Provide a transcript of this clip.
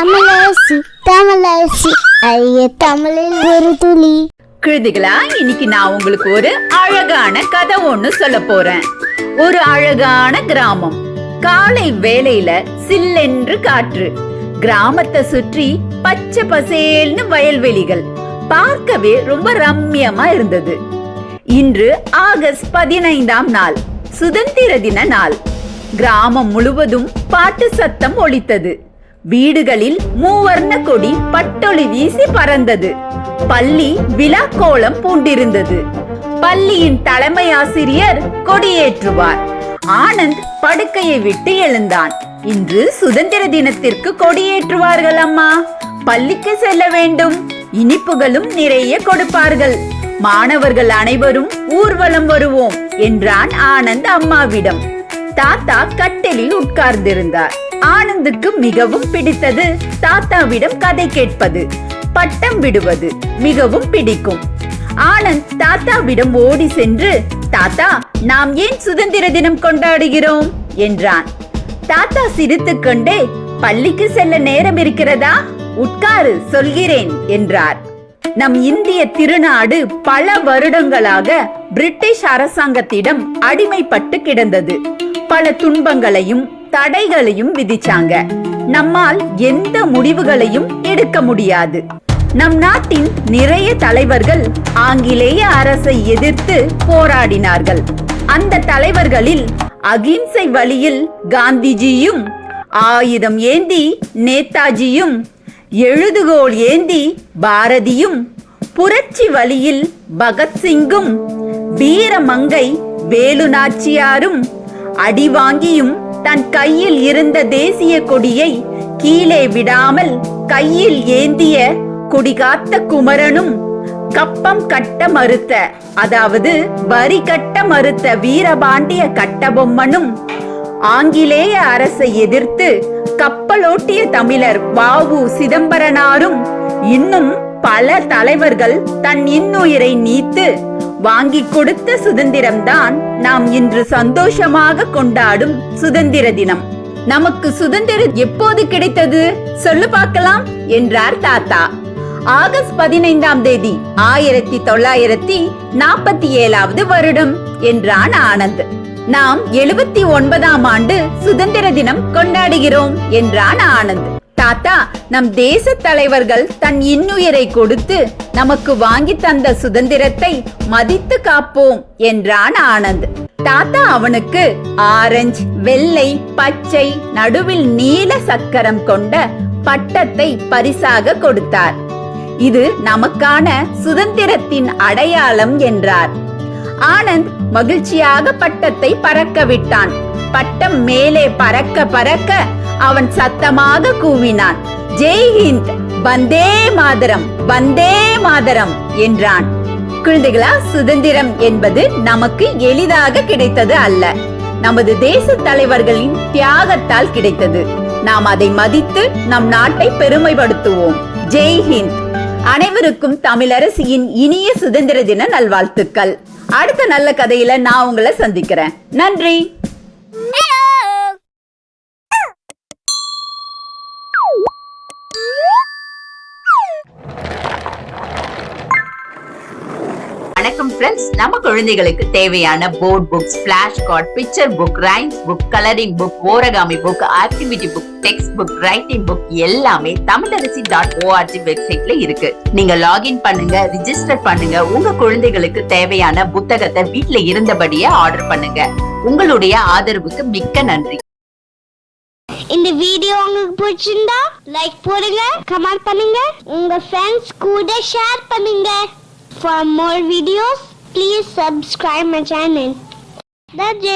தமிழரசி தமிழரசி ஐய தமிழில் ஒரு துளி. குழந்தைகளா இன்னைக்கு நான் உங்களுக்கு ஒரு அழகான கதை ஒண்ணு சொல்ல போறேன். ஒரு அழகான கிராமம். காலை வேலையில சில்லென்று காற்று. கிராமத்தை சுற்றி பச்சை பசேல்னு வயல்வெளிகள். பார்க்கவே ரொம்ப ரம்யமா இருந்தது. இன்று ஆகஸ்ட் பதினைந்தாம் நாள் சுதந்திர தின நாள். கிராமம் முழுவதும் பாட்டு சத்தம் ஒலித்தது. வீடுகளில் மூவர்ண கொடி பட்டொளி வீசி பறந்தது. பள்ளி விழா கோலம் பூண்டிருந்தது. பள்ளியின் தலைமை ஆசிரியர் கொடியேற்றுவார். ஆனந்த் படுக்கையை விட்டு எழுந்தான். இன்று சுதந்திர தினத்திற்கு கொடியேற்றுவார்கள் அம்மா. பள்ளிக்கு செல்ல வேண்டும். இனிப்புகளும் நிறைய கொடுப்பார்கள். மாணவர்கள் அனைவரும் ஊர்வலம் வருவோம் என்றான் ஆனந்த் அம்மாவிடம். தாத்தா கட்டிலில் உட்கார்ந்திருந்தார். ஆனந்துக்கு மிகவும் பிடித்தது. தாத்தாவிடம் கதை கேட்பது. பட்டம் விடுவது மிகவும் பிடிக்கும். ஆனந்த் தாத்தாவிடம் ஓடி சென்று தாத்தா நாம் ஏன் சுதந்திர தினம் கொண்டாடுகிறோம்? என்றான். தாத்தா சிரித்துக் கொண்டே பள்ளிக்கு செல்ல நேரம் இருக்கிறதா? உட்காரு சொல்கிறேன் என்றார். நம் இந்திய திருநாடு பல வருடங்களாக பிரிட்டிஷ் அரசாங்கத்திடம் அடிமைப்பட்டு கிடந்தது. பல துன்பங்களையும் தடைகளையும் விதிச்சாங்க. நம்மால் எந்த முடிவுகளையும் எடுக்க முடியாது. நம் நாட்டின் நிறைய தலைவர்கள் ஆங்கிலேய அரசை எதிர்த்து போராடினார்கள். அந்த தலைவர்களில் அகிம்சை வழியில் காந்திஜியும் ஆயுதம் ஏந்தி நேதாஜியும் எழுதுகோல் ஏந்தி பாரதியும் புரட்சி வழியில் பகத்சிங்கும் வீரமங்கை வேலு நாச்சியாரும் அடிவாங்கியும் தன் கையில் இருந்த தேசிய கொடியை கீழே விடாமல் கையில் ஏந்திய குடிகாத்த குமரனும் கப்பம் கட்ட மறுத்த அதாவது வரி கட்ட மறுத்த வீரபாண்டிய கட்டபொம்மனும் ஆங்கிலேய அரசை எதிர்த்து கப்பலோட்டிய தமிழர் வாவு சிதம்பரனாரும் இன்னும் பல தலைவர்கள் தன் இன்னுயிரை நீத்து வாங்கி கொடுத்த சுதந்திரம்தான் நாம் இன்று சந்தோஷமாக கொண்டாடும் சுதந்திர தினம். நமக்கு சுதந்திரம் எப்போது கிடைத்தது? சொல்லு பார்க்கலாம் என்றார் தாத்தா. ஆகஸ்ட் பதினைந்தாம் தேதி ஆயிரத்தி தொள்ளாயிரத்தி நாற்பத்தி ஏழாவது வருடம் என்றான் ஆனந்த். நாம் எழுபத்தி ஒன்பதாம் ஆண்டு சுதந்திர தினம் கொண்டாடுகிறோம் என்றான் ஆனந்த். தாத்தா நம் தேச தலைவர்கள் தன் இன்னுயிரை கொடுத்து நமக்கு வாங்கி தந்த சுதந்திரத்தை மதித்து காப்போம் என்றான் ஆனந்த். தாத்தா அவனுக்கு ஆரஞ்சு வெள்ளை பச்சை நடுவில் நீல சக்கரம் கொண்ட பட்டத்தை பரிசாக கொடுத்தார். இது நமக்கான சுதந்திரத்தின் அடையாளம் என்றார். ஆனந்த் மகிழ்ச்சியாக பட்டத்தை பறக்க விட்டான். பட்டம் மேலே பறக்க பறக்க அவன் சத்தமாக கூவினான். ஜெய் ஹிந்த் வந்தே மாதரம் வந்தே மாதரம் என்றான். குழந்தைகளா சுதந்திரம் என்பது நமக்கு எளிதாக கிடைத்தது அல்ல. நமது தேச தலைவர்களின் தியாகத்தால் கிடைத்தது. நாம் அதை மதித்து நம் நாட்டை பெருமைப்படுத்துவோம். ஜெய் ஹிந்த். அனைவருக்கும் தமிழரசியின் இனிய சுதந்திர தின நல்வாழ்த்துக்கள். அடுத்த நல்ல கதையில நான் உங்களை சந்திக்கிறேன். நன்றி! வணக்கம் ஃப்ரெண்ட்ஸ் நம்ம குழந்தைகளுக்கு தேவையான board books flash card picture book rhymes book colouring book origami book activity book text book writing book எல்லாமே தமிழரசி டாட் ஓஆர்ஜி வெப்சைட்ல இருக்கு. நீங்க லாகின் பண்ணுங்க ரிஜிஸ்டர் பண்ணுங்க. உங்க குழந்தைகளுக்கு தேவையான புத்தகத்தை வீட்ல இருந்தபடியே ஆர்டர் பண்ணுங்க. உங்களுடைய ஆதரவுக்கு மிக்க நன்றி. இந்த வீடியோ உங்களுக்கு பிடிச்சிருந்தா லைக் போடுங்க கமெண்ட் பண்ணுங்க. உங்க ஃப்ரெண்ட்ஸ் கூட ஷேர் பண்ணுங்க. For more videos please subscribe my channel that